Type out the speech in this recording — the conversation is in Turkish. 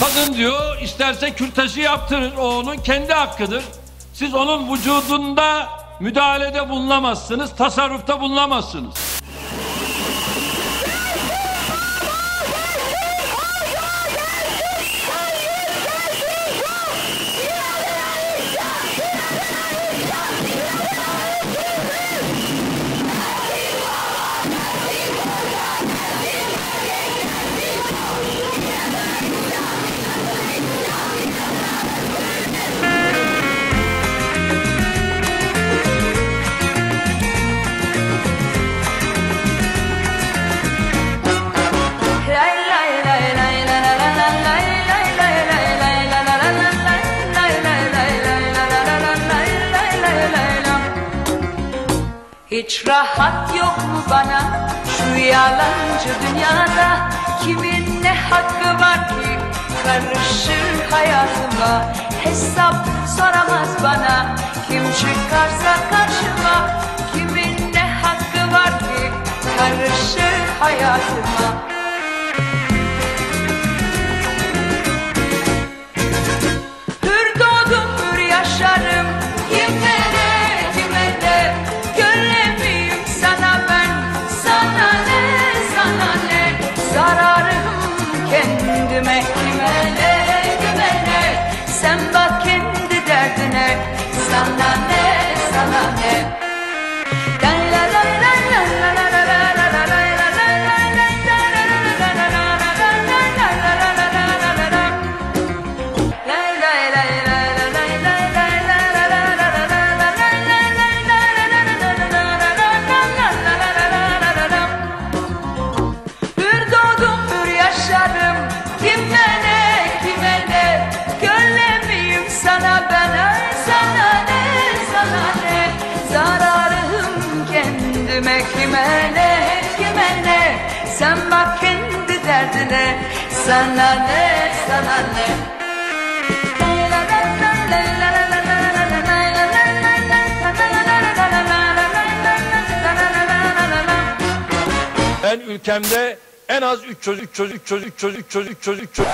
Kadın diyor isterse kürtajı yaptırır. O onun kendi hakkıdır. Siz onun vücudunda müdahalede bulunamazsınız. Tasarrufta bulunamazsınız. Hiç rahat yok mu bana? Şu yalancı dünyada Kimin ne hakkı var ki? Karışır hayatıma Hesap soramaz bana. Kim çıkarsa karşıma Kimin ne hakkı var ki? Karışır hayatıma kime ne kime ne? Sen bak kendi derdine Sana ne sana ne? Ben ülkemde en az 3 çocuk çocuk çocuk çocuk çocuk çocuk çocuk